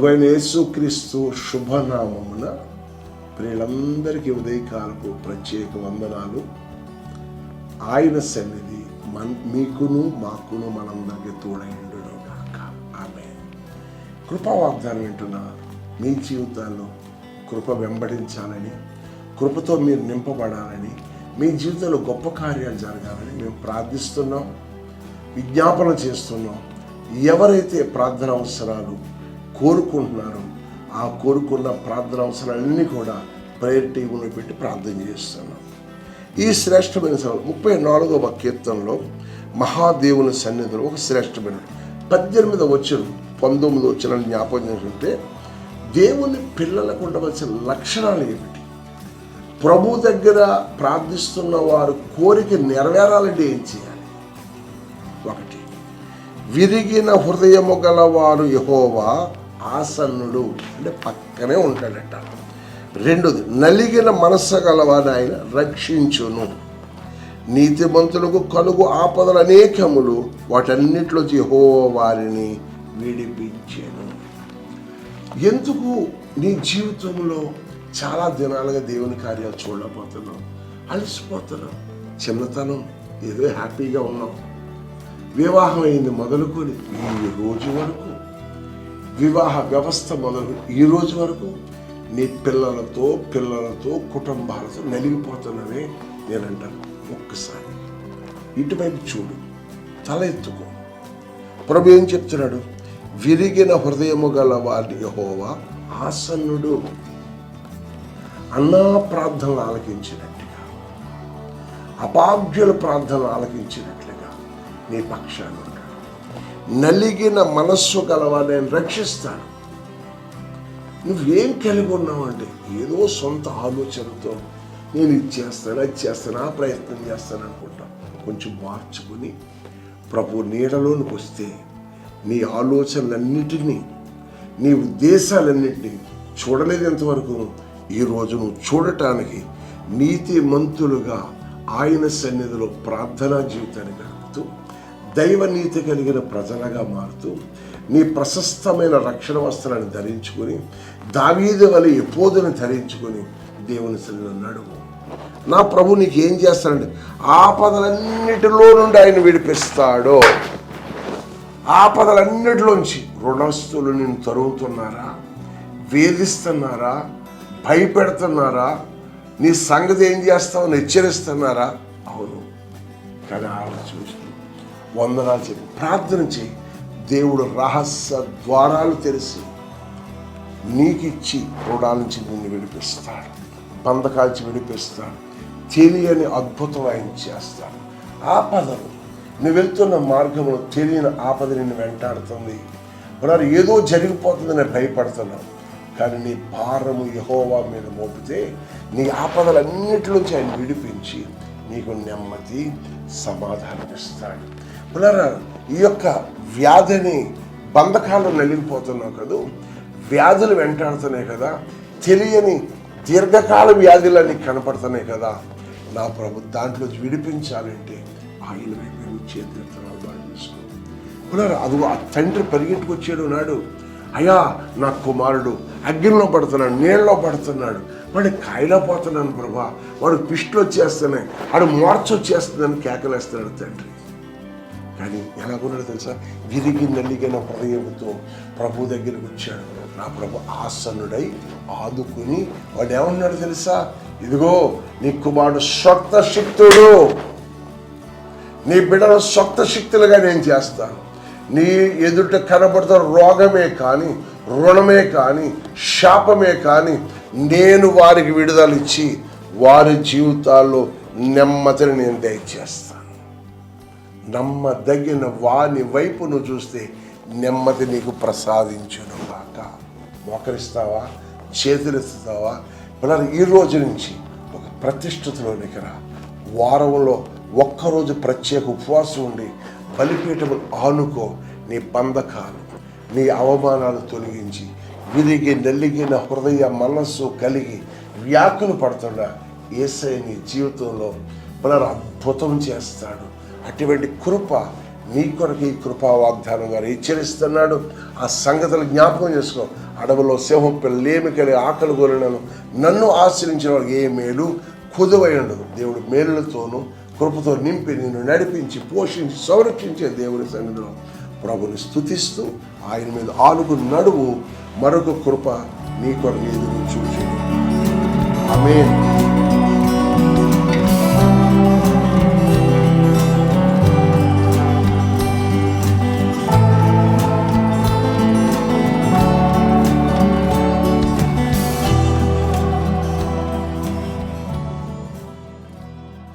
ప్రభు యేసుక్రీస్తు శుభనామమున ప్రియులందరికీ ఉదయకాలకు ప్రత్యేక వందనాలు. ఆయన సన్నిధి మన్ మీకును మాకును మనందరికీ తోడైండును కాక ఆమె కృపా వాగ్దానం వింటున్న మీ జీవితాల్లో కృప వెంబడించాలని కృపతో మీరు నింపబడాలని మీ జీవితంలో గొప్ప కార్యాలు జరగాలని మేము ప్రార్థిస్తున్నాం విజ్ఞాపన చేస్తున్నాం. ఎవరైతే ప్రార్థన అవసరాలు కోరుకుంటున్నారు. ఆ కోరుకున్న ప్రార్థన అవసరాలన్నీ కూడా ప్రేయర్ టీములో పెట్టి ప్రార్థన చేస్తున్నాం ఈ శ్రేష్టమైన సభ ముప్పై నాలుగవ కీర్తనలో మహాదేవుని సన్నిధిలో ఒక శ్రేష్టమైన పద్దెనిమిది వచ్చిన పంతొమ్మిది వచ్చిన జ్ఞాపకం చేసుకుంటే దేవుని పిల్లలకు ఉండవలసిన లక్షణాలు ఏమిటి? ప్రభు దగ్గర ప్రార్థిస్తున్న వారు కోరిక నెరవేరాలంటే ఏం చేయాలి? ఒకటి విరిగిన హృదయము గలవారు యహోవా ఆసన్నుడు అంటే పక్కనే ఉంటాడట. రెండోది నలిగిన మనస్సు గలవాడు ఆయన రక్షించును. నీతిమంతులకు కలుగు ఆపదలు అనేకములు వాటన్నిటిలో చేహో వారిని విడిపించాను. ఎందుకు నీ జీవితంలో చాలా దినాలుగా దేవుని కార్యాలు చూడలేకపోతున్నావు? అలసిపోతున్నాం చిన్నతనం ఏదో హ్యాపీగా ఉన్నాం వివాహం అయింది మొదలుకొని ఈ రోజు వరకు వివాహ వ్యవస్థ మొదలు ఈ రోజు వరకు నీ పిల్లలతో పిల్లలతో కుటుంబాలతో నలిగిపోతున్నవే నేనంటాను ఒక్కసారి. ఇటువైపు చూడు తల ఎత్తుకో. ప్రభు ఏం చెప్తున్నాడు? విరిగిన హృదయము గల వారి యహోవా ఆసన్నుడు. అన్నా ప్రార్థనలు ఆలకించినట్టుగా అపాగ్యుల ప్రార్థనలు ఆలకించినట్లుగా నీ పక్షాన్ని నలిగిన మనస్సు గలవాడు నేను రక్షిస్తాను. నువ్వేం కలిగి ఉన్నావు అంటే ఏదో సొంత ఆలోచనతో నేను ఇది చేస్తాను అది చేస్తాను ఆ ప్రయత్నం చేస్తాను అనుకుంటా. కొంచెం మార్చుకుని ప్రభు నీడలోనికి వస్తే నీ ఆలోచనలన్నిటినీ నీ ఉద్దేశాలన్నింటినీ చూడలేదు ఎంతవరకు ఈరోజు నువ్వు చూడటానికి నీతి మంతులుగా ఆయన సన్నిధిలో ప్రార్థనా జీవితాన్ని గడుపుతూ దైవనీతి కలిగిన ప్రజలుగా మారుతూ నీ ప్రశస్తమైన రక్షణ వస్త్రాన్ని ధరించుకొని దావీదు వలె ఎపోదుని ధరించుకొని దేవుని సన్నిధిలో నడువు నా ప్రభు నీకు ఏం చేస్తాడంటే ఆపదలన్నిటిలో నుండి ఆయన విడిపిస్తాడు. ఆపదలన్నిటిలోంచి రుణస్తులు నేను తరుగుతున్నారా వేధిస్తున్నారా? భయపెడుతున్నారా? నీ సంగతి ఏం చేస్తావు? హెచ్చరిస్తున్నారా? అవును. కానీ ఆలోచించు. చూసి వందనాలు చెప్పి ప్రార్థన చేయి. దేవుడు రహస్య ద్వారాలు తెరిచి నీకిచ్చి రుణాల నుంచి నిన్ను విడిపిస్తాడు. బంధకాల్చి విడిపిస్తాడు. తెలియని అద్భుతం ఆయన చేస్తాడు. ఆపదలు. నువ్వు వెళ్తున్న మార్గంలో తెలియని ఆపద నిన్ను వెంటాడుతుంది. మరి ఏదో జరిగిపోతుందని భయపడుతున్నావు. కానీ నీ భారము యహోవా మీద మోపితే నీ ఆపదలన్నిటిలోంచి ఆయన విడిపించి నీకు నెమ్మది సమాధానం ఇస్తాడు పునరా ఈ యొక్క వ్యాధిని బంధకాలు నలిగిపోతున్నావు కదా. వ్యాధులు వెంటాడుతున్నాయి కదా. తెలియని దీర్ఘకాల వ్యాధులన్నీ కనపడుతున్నాయి కదా. నా ప్రభు దాంట్లో విడిపించాలంటే ఆయన వైపు చేతిస్తున్నాడు బాగా పునరా అది ఆ తండ్రి పరిగెట్టుకొచ్చాడు నాడు. అయ్యా నా కుమారుడు అగ్నిలో పడుతున్నాడు నీళ్ళలో పడుతున్నాడు. వాడి కాయలో పోతున్నాను ప్రభా. వాడు పిష్టిలో వచ్చేస్తున్నాయి. వాడు మార్చొచ్చేస్తుందని కేకలేస్తున్నాడు తండ్రి. కానీ ఎలా కొన్నాడు తెలుసా? విరిగి నలిగిన హృదయంతో ప్రభు దగ్గరికి వచ్చాడు. నా ప్రభు ఆసనుడై ఆదుకుని వాడు ఏమన్నాడు తెలుసా? ఇదిగో నీ కుమారుడు స్వక్త శక్తుడు. నీ బిడ్డను స్వక్త శక్తులుగా నేను చేస్తాను. నీ ఎదుట కనబడుతున్న రోగమే కానీ రుణమే కానీ శాపమే కానీ నేను వారికి విడుదల ఇచ్చి వారి జీవితాల్లో నెమ్మదిని నేను దయచేస్తాను. నమ్మదగిన వాని వైపు నువ్వు చూస్తే నెమ్మది నీకు ప్రసాదించును కాక మోకరిస్తావా? చేతులెత్తుతావా? పిల్లలు ఈ రోజు నుంచి ఒక ప్రతిష్ఠితలోనికి రా. వారంలో ఒక్కరోజు ప్రత్యేక ఉపవాసం ఉండి బలిపీఠము ఆనుకో నీ బంధకాలు నీ అవమానాలు తొలగించి విరిగి నలిగిన హృదయ మనస్సు కలిగి వ్యాకులు పడుతున్న ఏసై నీ జీవితంలో పునర్ అద్భుతం చేస్తాడు. అటువంటి కృప నీ కొరకు ఈ కృపా వాగ్దానం గారు హెచ్చరిస్తున్నాడు ఆ సంగతులు జ్ఞాపకం చేసుకో. అడవిలో సింహం పిల్లేమి కలిగి ఆకలి కోరినను నన్ను ఆశ్రయించిన వారికి ఏ మేలు? కుదువై ఉండదు దేవుడు మేలులతోనూ కృపతో నింపి నిన్ను నడిపించి పోషించి సంరక్షించే దేవుడి సన్నిధిలో ప్రభుని స్థుతిస్తూ ఆయన మీద ఆలుగు నడువు. మరొక కృప నీ కొరకు ఎదురు చూసి ఆమేన్.